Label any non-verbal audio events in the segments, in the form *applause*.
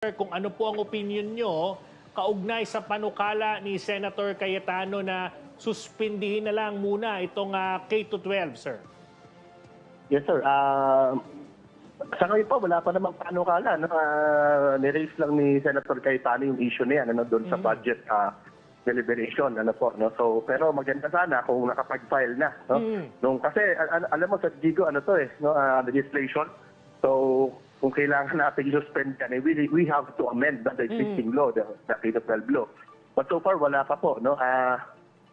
kung ano po ang opinion nyo kaugnay sa panukala ni Senator Cayetano na suspindihin na lang muna itong ah, K-12, sir. Yes, sir. Ah, sa ngayon po, wala pa namang panukala. No? Uh, niraise lang ni Senator Cayetano yung issue na yan ano, doon sa budget ah, deliberation. Ano po, no? so, pero maganda sana kung nakapag-file na. No? Mm. Nung, kasi al- al- alam mo sa Gigo, ano to eh, no? ah, legislation. So, kung kailangan natin i-suspend yan, eh, we, we have to amend the existing law, the, the K-12 law. But so far, wala pa po. No? Ah,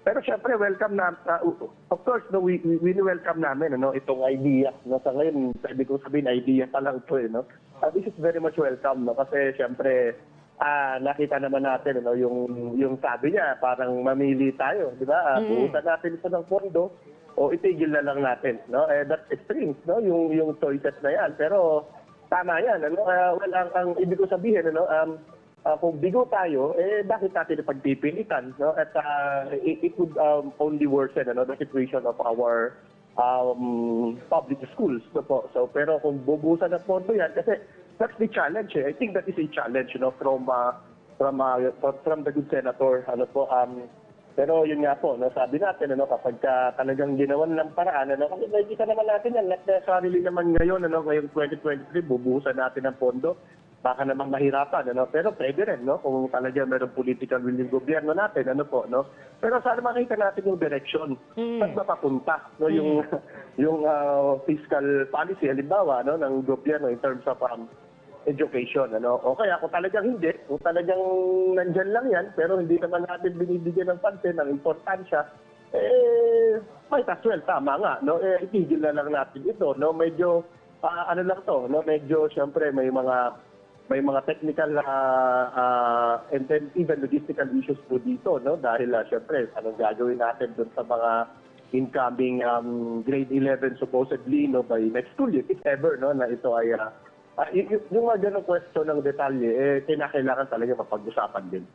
pero syempre, welcome na, ah, of course, no, we, we, we welcome namin ano, itong idea. No? Sa ngayon, pwede kong sabihin, idea pa lang to. Eh, no? Ah, this is very much welcome. No? Kasi syempre, ah, nakita naman natin ano, yung, yung sabi niya, parang mamili tayo. Di ba? Ah, buusan natin ito ng pondo o itigil na lang natin. No? Eh, that's extremes, no? yung, yung choices na yan. Pero tama yan. Ano? Ah, well, ang, ang ibig ko sabihin, ano, um, ah, kung bigo tayo, eh bakit natin pagpipilitan? No? At ah, it, it would um, only worsen ano, the situation of our um, public schools. No po? So, pero kung bubusan ng pondo yan, kasi that's the challenge. Eh. I think that is a challenge you know, from uh, from uh, from the good senator. Ano po, um, pero yun nga po, no, sabi natin, ano, kapag ka talagang ginawan ng paraan, ano, kasi nakikita naman natin yan, not necessarily naman ngayon, ano, ngayong 2023, bubuhusan natin ng pondo, baka naman mahirapan, ano, pero pwede rin, no, kung talagang meron political will yung gobyerno natin, ano po, no. Pero sana makita natin yung direction, Hmm. saan mapapunta, no, yung, *laughs* yung ah, fiscal policy, halimbawa, no, ng gobyerno in terms of um, education. Ano? O kaya kung talagang hindi, kung talagang nandyan lang yan, pero hindi naman natin binibigyan ng pansin, ng importansya, eh, might as well, tama nga, no? Eh, itigil na lang natin ito, no? Medyo, ah, ano lang to, no? Medyo, syempre, may mga, may mga technical ah, ah, and then even logistical issues po dito, no? Dahil, uh, syempre, anong gagawin natin doon sa mga incoming um, grade 11 supposedly no by next school year if ever no na ito ay ah, Ah, y- y- yung mga ganong question ng detalye, eh, kinakailangan talaga mapag-usapan din.